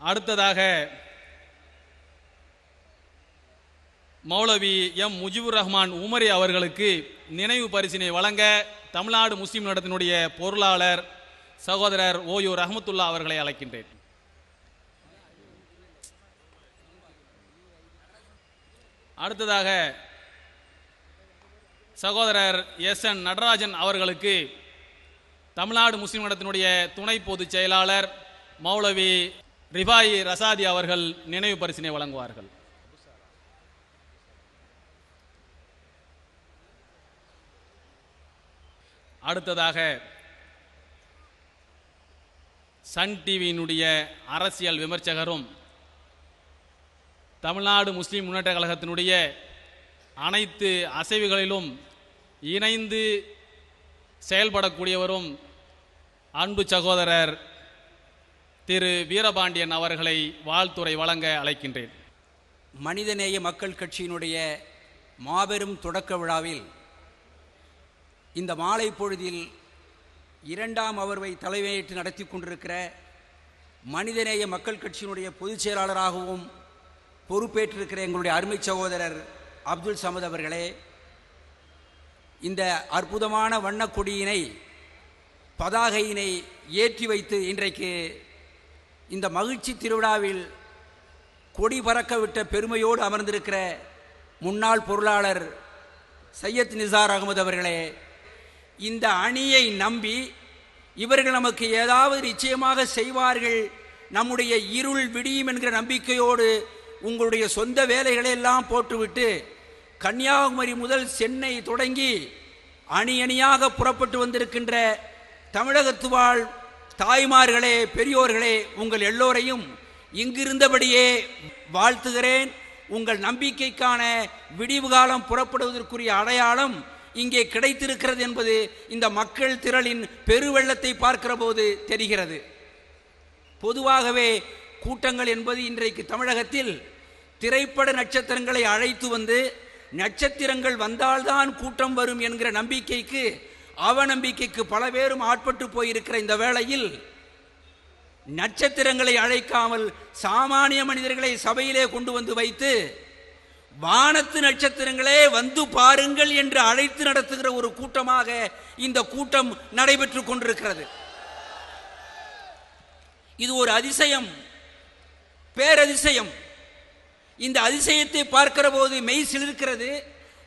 அடுத்ததாக மௌலவி எம் முஜிபுர் ரஹ்மான் உமரி அவர்களுக்கு நினைவு பரிசினை வழங்க தமிழ்நாடு முஸ்லிம் நடத்தினுடைய பொருளாளர் சகோதரர் ஓயு ரஹமத்துல்லா அவர்களை அழைக்கின்றேன். அடுத்ததாக சகோதரர் எஸ் என் நடராஜன் அவர்களுக்கு தமிழ்நாடு முஸ்லிம் மடத்தினுடைய துணை பொதுச் செயலாளர் மௌலவி ரிபாயி ரசாதி அவர்கள் நினைவு பரிசினை வழங்குவார்கள். அடுத்ததாக சன் டிவியினுடைய அரசியல் விமர்சகரும் தமிழ்நாடு முஸ்லிம் முன்னேற்ற கழகத்தினுடைய அனைத்து அசைவுகளிலும் இணைந்து செயல்படக்கூடியவரும் அன்பு சகோதரர் திரு வீரபாண்டியன் அவர்களை வாழ்த்துறை வழங்க அழைக்கின்றேன். மனிதநேய மக்கள் கட்சியினுடைய மாபெரும் தொடக்க விழாவில் இந்த மாலை பொழுதில் இரண்டாம் அவர்வை தலைமையேற்று நடத்தி கொண்டிருக்கிற மனிதநேய மக்கள் கட்சியினுடைய பொதுச் செயலாளராகவும் பொறுப்பேற்றிருக்கிற எங்களுடைய அருமை சகோதரர் அப்துல் சமத் அவர்களே இந்த அற்புதமான வண்ணக் கொடியினை பதாகையினை ஏற்றி வைத்து இன்றைக்கு இந்த மகிழ்ச்சி திருவிழாவில் கொடி பறக்க விட்ட பெருமையோடு அமர்ந்திருக்கிற முன்னாள் பொருளாளர் சையத் நிசார் அகமது அவர்களே இந்த அணியை நம்பி இவர்கள் நமக்கு ஏதாவது நிச்சயமாக செய்வார்கள் நம்முடைய இருள் விடியும் என்கிற நம்பிக்கையோடு உங்களுடைய சொந்த வேலைகளை எல்லாம் போட்டுவிட்டு கன்னியாகுமரி முதல் சென்னை தொடங்கி அணி அணியாக புறப்பட்டு வந்திருக்கின்ற தமிழகத்துவாழ் தாய்மார்களே பெரியோர்களே உங்கள் எல்லோரையும் இங்கிருந்தபடியே வாழ்த்துகிறேன். உங்கள் நம்பிக்கைக்கான விடிவு காலம் புறப்படுவதற்குரிய அடையாளம் இங்கே கிடைத்திருக்கிறது என்பது இந்த மக்கள் திரளின் பெருவெள்ளத்தை பார்க்கிற போது தெரிகிறது. பொதுவாகவே கூட்டங்கள் என்பது இன்றைக்கு தமிழகத்தில் திரைப்பட நட்சத்திரங்களை அழைத்து வந்து நட்சத்திரங்கள் வந்தால்தான் கூட்டம் வரும் என்கிற நம்பிக்கைக்கு அவநம்பிக்கைக்கு பல பேரும் ஆட்பட்டு போயிருக்கிற இந்த வேளையில் நட்சத்திரங்களை அழைக்காமல் சாமானிய மனிதர்களை சபையிலே கொண்டு வந்து வைத்து வானத்து நட்சத்திரங்களே வந்து பாருங்கள் என்று அழைத்து நடத்துகிற ஒரு கூட்டமாக இந்த கூட்டம் நடைபெற்று கொண்டிருக்கிறது. இது ஒரு அதிசயம் பேரதிசயம். இந்த அதிசயத்தை பார்க்கிற போது மெய் சிலிருக்கிறது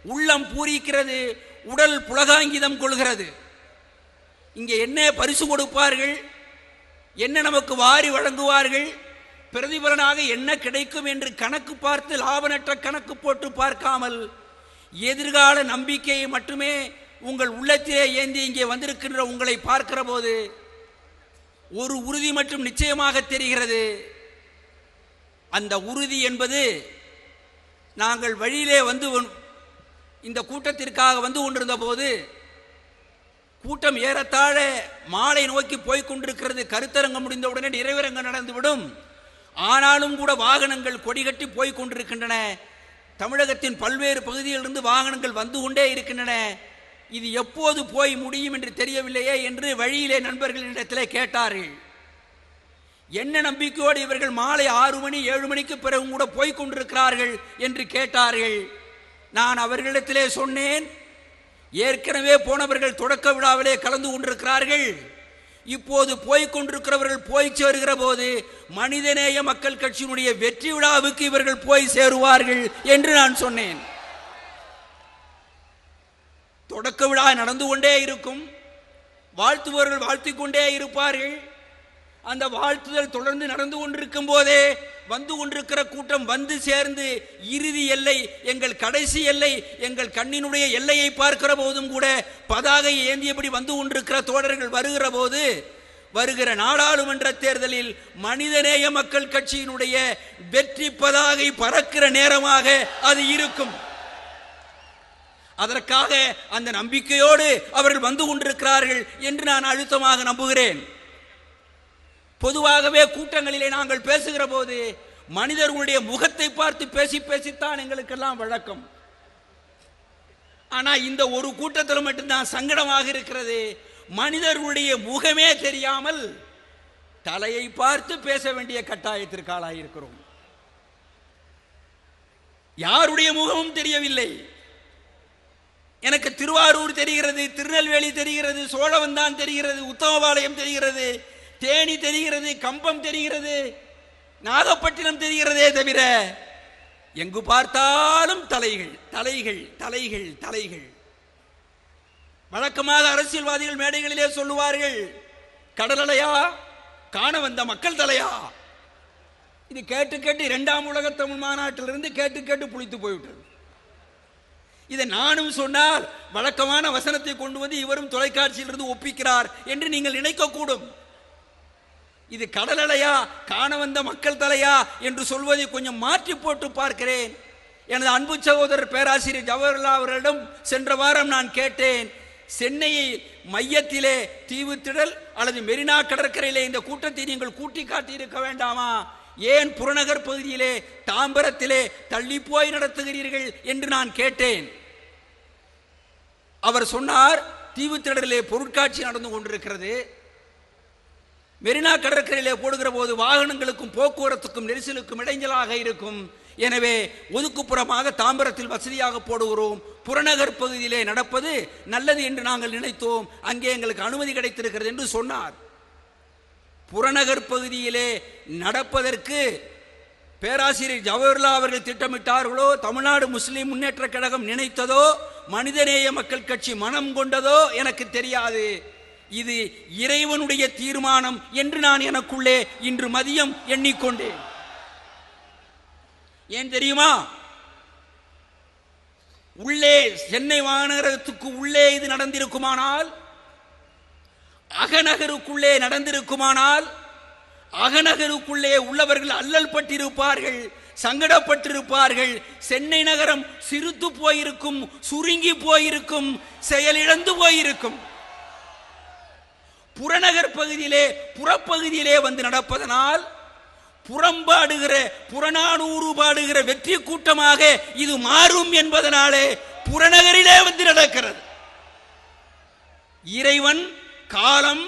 உள்ளம் பூரிக்கிறது உடல் புலகாங்கிதம் கொள்கிறது. இங்கே என்ன பரிசு கொடுப்பார்கள்? என்ன நமக்கு வாரி வழங்குவார்கள்? பிரதிபலனாக என்ன கிடைக்கும் என்று கணக்கு பார்த்து லாபநற்ற கணக்கு போட்டு பார்க்காமல் எதிர்கால நம்பிக்கையை மட்டுமே உங்கள் உள்ளத்திலே ஏந்தி இங்கே வந்திருக்கின்ற உங்களை பார்க்கிற போது ஒரு உறுதி மட்டும் நிச்சயமாக தெரிகிறது. அந்த உறுதி என்பது நாங்கள் வழியிலே வந்து இந்த கூட்டத்திற்காக வந்து கொண்டிருந்த போது கூட்டம் ஏறத்தாழ மாலை நோக்கி போய்கொண்டிருக்கிறது கருத்தரங்கம் முடிந்தவுடனே நிறைவரங்கம் நடந்துவிடும். ஆனாலும் கூட வாகனங்கள் கொடிகட்டி போய்க் கொண்டிருக்கின்றன. தமிழகத்தின் பல்வேறு பகுதியிலிருந்து வாகனங்கள் வந்து கொண்டே இருக்கின்றன. இது எப்போது போய் முடியும் என்று தெரியவில்லையே என்று வழியிலே நண்பர்களிடத்திலே கேட்டார்கள். என்ன நம்பிக்கையோடு இவர்கள் மாலை ஆறு மணி ஏழு மணிக்கு பிறகும் கூட போய்கொண்டிருக்கிறார்கள் என்று கேட்டார்கள். நான் அவர்களிடத்திலே சொன்னேன். ஏற்கனவே போனவர்கள் தொடக்க விழாவிலே கலந்து கொண்டிருக்கிறார்கள். இப்போது போய்க் கொண்டிருக்கிறவர்கள் போய் சேருகிற போது மனிதநேய மக்கள் கட்சியினுடைய வெற்றி விழாவுக்கு இவர்கள் போய் சேருவார்கள் என்று நான் சொன்னேன். தொடக்க விழா நடந்து கொண்டே இருக்கும். வாழ்த்துபவர்கள் வாழ்த்திக் கொண்டே இருப்பார்கள். அந்த வாழ்த்துதல் தொடர்ந்து நடந்து கொண்டிருக்கும் போதே வந்து கொண்டிருக்கிற கூட்டம் வந்து சேர்ந்து இறுதி எல்லை எங்கள் கடைசி எல்லை எங்கள் கண்ணினுடைய எல்லையை பார்க்கிற போதும் கூட பதாகை ஏந்தியபடி வந்து கொண்டிருக்கிற தோழர்கள் வருகிற போது வருகிற நாடாளுமன்ற தேர்தலில் மனிதநேய மக்கள் கட்சியினுடைய வெற்றி பதாகை பறக்கிற நேரமாக அது இருக்கும். அதற்காக அந்த நம்பிக்கையோடு அவர்கள் வந்து கொண்டிருக்கிறார்கள் என்று நான் அழுத்தமாக நம்புகிறேன். பொதுவாகவே கூட்டங்களிலே நாங்கள் பேசுகிற போது மனிதர்களுடைய முகத்தை பார்த்து பேசி பேசித்தான் எங்களுக்கெல்லாம் வழக்கம். ஆனால் இந்த ஒரு கூட்டத்தில் மட்டும்தான் சங்கடமாக இருக்கிறது. மனிதர்களுடைய முகமே தெரியாமல் தலையை பார்த்து பேச வேண்டிய கட்டாயத்திற்கு ஆளாயிருக்கிறோம் யாருடைய முகமும் தெரியவில்லை. எனக்கு திருவாரூர் தெரிகிறது திருநெல்வேலி தெரிகிறது சோழவந்தான் தெரிகிறது உத்தமபாளையம் தெரிகிறது. தேனி தெரிகிறது கம்பம் தெரிகிறது நாகப்பட்டினம் தெரிகிறதே தவிர எங்கு பார்த்தாலும் தலைகள் தலைகள் தலைகள் தலைகள். வழக்கமாக அரசியல்வாதிகள் மேடைகளிலே சொல்லுவார்கள் கடலலையா காண வந்த மக்கள் தலையா? இது கேட்டு கேட்டு இரண்டாம் உலக தமிழ் மாநாட்டிலிருந்து கேட்டு கேட்டு புளித்து போய்விட்டது. இதை நானும் சொன்னால் வழக்கமான வசனத்தை கொண்டு வந்து இவரும் தொலைக்காட்சியிலிருந்து ஒப்பிக்கிறார் என்று நீங்கள் நினைக்கக்கூடும். இது கடலலையா? காண வந்த மக்கள் தலையா? என்று சொல்வதை கொஞ்சம் மாற்றி போட்டு பார்க்கிறேன். எனது அன்பு சகோதரர் பேராசிரியர் ஜவஹர்லால் அவர்களிடம் சென்ற வாரம் நான் கேட்டேன் சென்னையை மையத்திலே தீவுத்திடல் அல்லது மெரினா கடற்கரையிலே இந்த கூட்டத்தை நீங்கள் கூட்டி காட்டியிருக்க வேண்டாமா? ஏன் புறநகர் பகுதியிலே தாம்பரத்திலே தள்ளி போய் நடத்துகிறீர்கள்? என்று நான் கேட்டேன். அவர் சொன்னார் தீவுத்திடலிலே பொருட்காட்சி நடந்து கொண்டிருக்கிறது. மெரினா கடற்கரையிலே போடுகிற போது வாகனங்களுக்கும் போக்குவரத்துக்கும் நெரிசலுக்கும் இடைஞ்சலாக இருக்கும். எனவே ஒதுக்குப்புறமாக தாம்பரத்தில் வசதியாக போடுகிறோம். புறநகர் பகுதியிலே நடப்பது நல்லது என்று நாங்கள் நினைத்தோம். அங்கே எங்களுக்கு அனுமதி கிடைத்திருக்கிறது என்று சொன்னார். புறநகர் பகுதியிலே நடப்பதற்கு பேராசிரியர் ஜவஹர்லால் அவர்கள் திட்டமிட்டார்களோ தமிழ்நாடு முஸ்லிம் முன்னேற்ற கழகம் நினைத்ததோ மனிதநேய மக்கள் கட்சி மனம் கொண்டதோ எனக்கு தெரியாது. இது இறைவனுடைய தீர்மானம் என்று நான் எனக்குள்ளே இன்று மதியம் எண்ணிக்கொண்டேன். ஏன் தெரியுமா? உள்ளே சென்னை மாநகரத்துக்கு உள்ளே இது நடந்திருக்குமானால் அகநகருக்குள்ளே நடந்திருக்குமானால் அகநகருக்குள்ளே உள்ளவர்கள் அல்லல் பட்டிருப்பார்கள் சங்கடப்பட்டிருப்பார்கள் சென்னை நகரம் சிறுத்து போயிருக்கும் சுருங்கி போயிருக்கும் செயலிழந்து போயிருக்கும். புறநகர் பகுதியிலே புறப்பகுதியிலே வந்து நடப்பதனால் புறம்பாடுகிற புறநானூறு பாடுகிற வெற்றி கூட்டமாக இது மாறும் என்பதனாலே புறநகரிலே வந்து நடக்கிறது. இறைவன் காலம்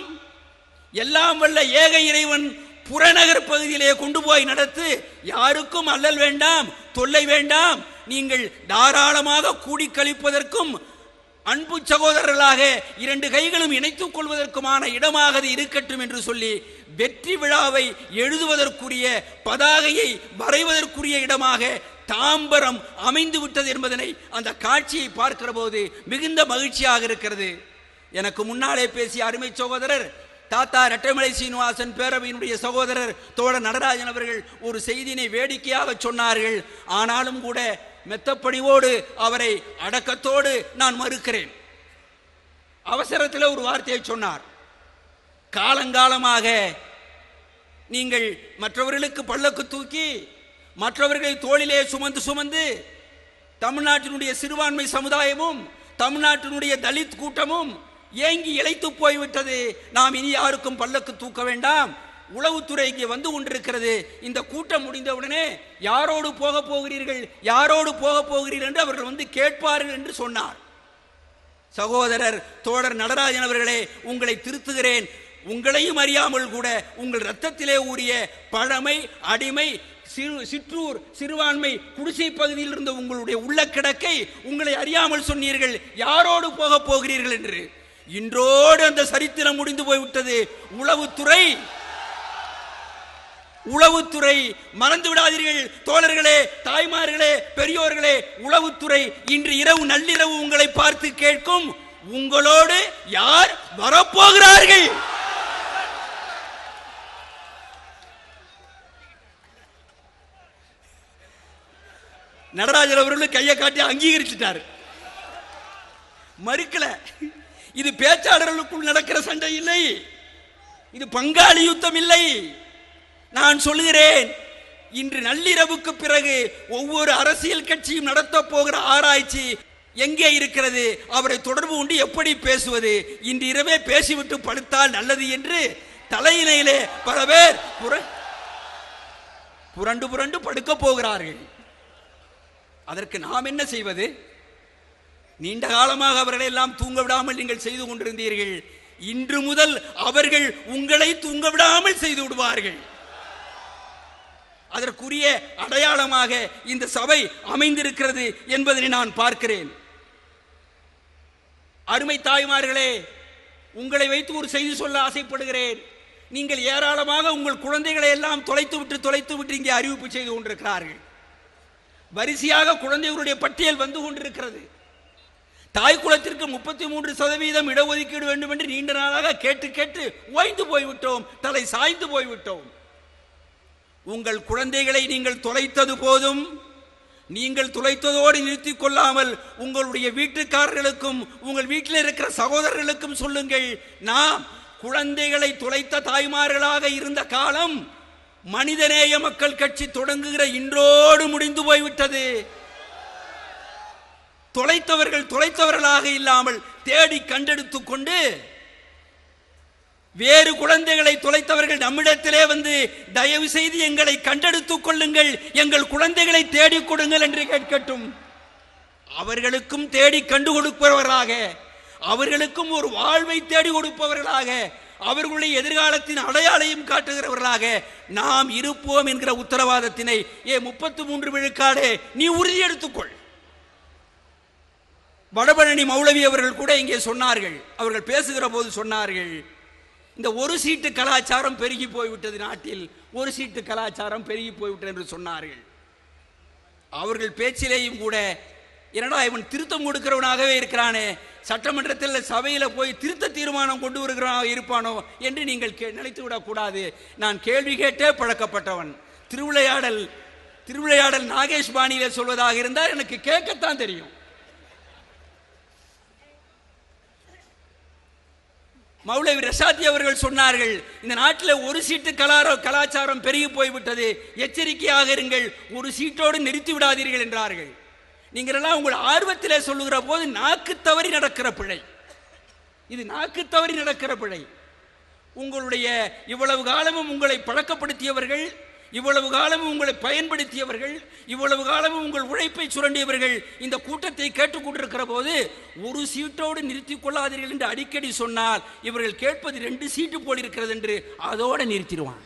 எல்லாம் வல்ல ஏக இறைவன் புறநகர் பகுதியிலே கொண்டு போய் நடத்து யாருக்கும் அல்லல் வேண்டாம் தொல்லை வேண்டாம் நீங்கள் தாராளமாக கூடி கழிப்பதற்கும் அன்பு சகோதரர்களாக இரண்டு கைகளும் இணைத்துக் கொள்வதற்குமான இடமாக அது இருக்கட்டும் என்று சொல்லி வெற்றி விழாவை எழுதுவதற்குரிய பதாகையை வரைவதற்குரிய இடமாக தாம்பரம் அமைந்து விட்டது என்பதனை அந்த காட்சியை பார்க்கிற போது மிகுந்த மகிழ்ச்சியாக இருக்கிறது. எனக்கு முன்னாலே பேசிய அருமை சகோதரர் தாத்தா ரெட்டமலை சீனிவாசன் பேரவையினுடைய சகோதரர் தோழர் நடராஜன் அவர்கள் ஒரு செய்தியினை வேடிக்கையாக சொன்னார்கள். ஆனாலும் கூட மெத்தப்பணிவோடு அவரை அடக்கத்தோடு நான் மறுக்கிறேன். அவசரத்தில் ஒரு வார்த்தையை சொன்னார். காலங்காலமாக நீங்கள் மற்றவர்களுக்கு பல்லக்கு தூக்கி மற்றவர்களை தோளிலே சுமந்து சுமந்து தமிழ்நாட்டினுடைய சிறுபான்மை சமுதாயமும் தமிழ்நாட்டினுடைய தலித் கூட்டமும் ஏங்கி இழைத்து போய்விட்டது. நாம் இனி யாருக்கும் பல்லக்கு தூக்க வேண்டாம். உளவுத்துறைக்கு வந்து கொண்டிருக்கிறது. இந்த கூட்டம் முடிந்தவுடனே யாரோடு போக போகிறீர்கள்? யாரோடு போக போகிறீர்கள் என்று அவர்கள் வந்து கேட்பார்கள் என்று சொன்னார். சகோதரர் தோழர் நடராஜன் அவர்களே உங்களை திருத்துகிறேன். உங்களையும் அறியாமல் கூட உங்கள் ரத்தத்திலே ஊறிய பழமை அடிமை சிறு சிற்றூர் சிறுபான்மை குடிசை பகுதியில் இருந்த உங்களுடைய உள்ள கிடக்கை உங்களை அறியாமல் சொன்னீர்கள். யாரோடு போக போகிறீர்கள் என்று. இன்றோடு அந்த சரித்திரம் முடிந்து போய்விட்டது. உளவுத்துறை உளவுத்துறை மறந்து விடாதீர்கள். தோழர்களே தாய்மார்களே பெரியோர்களே உளவுத்துறை இன்று இரவு நள்ளிரவு உங்களை பார்த்து கேட்கும் உங்களோடு யார் வரப்போகிறார்கள்? நடராஜர் அவர்களும் கையை காட்டி அங்கீகரிச்சிட்டார். மறுக்கல. இது பேச்சாளர்களுக்குள் நடக்கிற சண்டை இல்லை. இது பங்காளி யுத்தம் இல்லை. நான் சொல்லுகிறேன் இன்று நள்ளிரவுக்கு பிறகு ஒவ்வொரு அரசியல் கட்சியும் நடத்த போகிற ஆராய்ச்சி எங்கே இருக்கிறது அவரை தொடர்பு கொண்டு எப்படி பேசுவது இன்று இரவே பேசிவிட்டு படுத்தால் நல்லது என்று தலையினையிலே பல பேர் புரண்டு புரண்டு படுக்க போகிறார்கள். அதற்கு நாம் என்ன செய்வது? நீண்ட காலமாக அவர்களை எல்லாம் தூங்க விடாமல் நீங்கள் செய்து கொண்டிருந்தீர்கள். இன்று முதல் அவர்கள் உங்களை தூங்க விடாமல் செய்து விடுவார்கள். அதற்குரிய அடையாளமாக இந்த சபை அமைந்திருக்கிறது என்பதை நான் பார்க்கிறேன். அருமை தாய்மார்களே உங்களை வைத்து ஒரு செய்தி சொல்ல ஆசைப்படுகிறேன். நீங்கள் ஏராளமாக உங்கள் குழந்தைகளை எல்லாம் தொலைத்து விட்டு தொலைத்து விட்டு இங்கே அறிவிப்பு செய்து கொண்டிருக்கிறார்கள். வரிசையாக குழந்தைகளுடைய பட்டியல் வந்து கொண்டிருக்கிறது. தாய் குலத்திற்கு முப்பத்தி மூன்று சதவீதம் இடஒதுக்கீடு வேண்டும் என்று நீண்ட நாளாக கேட்டு கேட்டு ஓய்ந்து போய்விட்டோம் தலை சாய்ந்து போய்விட்டோம். உங்கள் குழந்தைகளை நீங்கள் தொலைத்தது போதும். நீங்கள் துளைத்ததோடு நிறுத்திக் கொள்ளாமல் உங்களுடைய வீட்டுக்காரர்களுக்கும் உங்கள் வீட்டில் இருக்கிற சகோதரர்களுக்கும் சொல்லுங்கள். நாம் குழந்தைகளை துளைத்த தாய்மார்களாக இருந்த காலம் மனிதநேய மக்கள் கட்சி தொடங்குகிற இன்றோடு முடிந்து போய்விட்டது. தொலைத்தவர்கள் தொலைத்தவர்களாக இல்லாமல் தேடி கண்டெடுத்து கொண்டு வேறு குழந்தைகளை தொலைத்தவர்கள் நம்மிடத்திலே வந்து தயவு செய்து எங்களை கண்டெடுத்துக் கொள்ளுங்கள். எங்கள் குழந்தைகளை தேடிக் கொடுங்கள் என்று கேட்கட்டும் அவர்களுக்கும் தேடி கண்டு கொடுப்பவர்களாக அவர்களுக்கும் ஒரு வாழ்வை தேடி கொடுப்பவர்களாக அவர்களுடைய எதிர்காலத்தின் அடையாளையும் காட்டுகிறவர்களாக நாம் இருப்போம் என்கிற உத்தரவாதத்தினை ஏ முப்பத்து மூன்று விழுக்காடே நீ உறுதி எடுத்துக்கொள் வடபழனி மௌலவி அவர்கள் கூட இங்கே சொன்னார்கள். அவர்கள் பேசுகிற போது சொன்னார்கள். இந்த ஒரு சீட்டு கலாச்சாரம் பெருகி போய்விட்டது நாட்டில் ஒரு சீட்டு கலாச்சாரம் பெருகி போய்விட்டது என்று சொன்னார்கள். அவர்கள் பேச்சிலேயும் கூட என்னடா இவன் திருத்தம் கொடுக்கிறவனாகவே இருக்கிறானே சட்டமன்றத்தில் சபையில் போய் திருத்த தீர்மானம் கொண்டு வருகிறவனாக இருப்பானோ என்று நீங்கள் கே- நினைத்து விடக்கூடாது நான் கேள்வி கேட்டே பழக்கப்பட்டவன். திருவிளையாடல் திருவிளையாடல் நாகேஷ் பாணியில் சொல்வதாக இருந்தால் எனக்கு கேட்கத்தான் தெரியும். மௌலவி ரசாத்தி அவர்கள் சொன்னார்கள் இந்த நாட்டில் ஒரு சீட்டு கலாரோ கலாச்சாரம் பெருகி போய்விட்டது எச்சரிக்கையாக இருங்கள் ஒரு சீட்டோடு நிறுத்தி விடாதீர்கள் என்றார்கள். நீங்களெல்லாம் உங்கள் ஆர்வத்தில் சொல்லுகிற போது நாக்கு தவறி நடக்கிற பிழை. இது நாக்கு தவறி நடக்கிற பிழை. உங்களுடைய இவ்வளவு காலமும் உங்களை பழக்கப்படுத்தியவர்கள் இவ்வளவு காலமும் உங்களை பயன்படுத்தியவர்கள் இவ்வளவு காலமும் உங்கள் உழைப்பை சுரண்டியவர்கள் இந்த கூட்டத்தை கேட்டுக்கொண்டிருக்கிற போது ஒரு சீட்டோடு நிறுத்திக் கொள்ளாதீர்கள் என்று அடிக்கடி சொன்னால் இவர்கள் கேட்பது ரெண்டு சீட்டு போல் இருக்கிறது என்று அதோடு நிறுத்திடுவான்.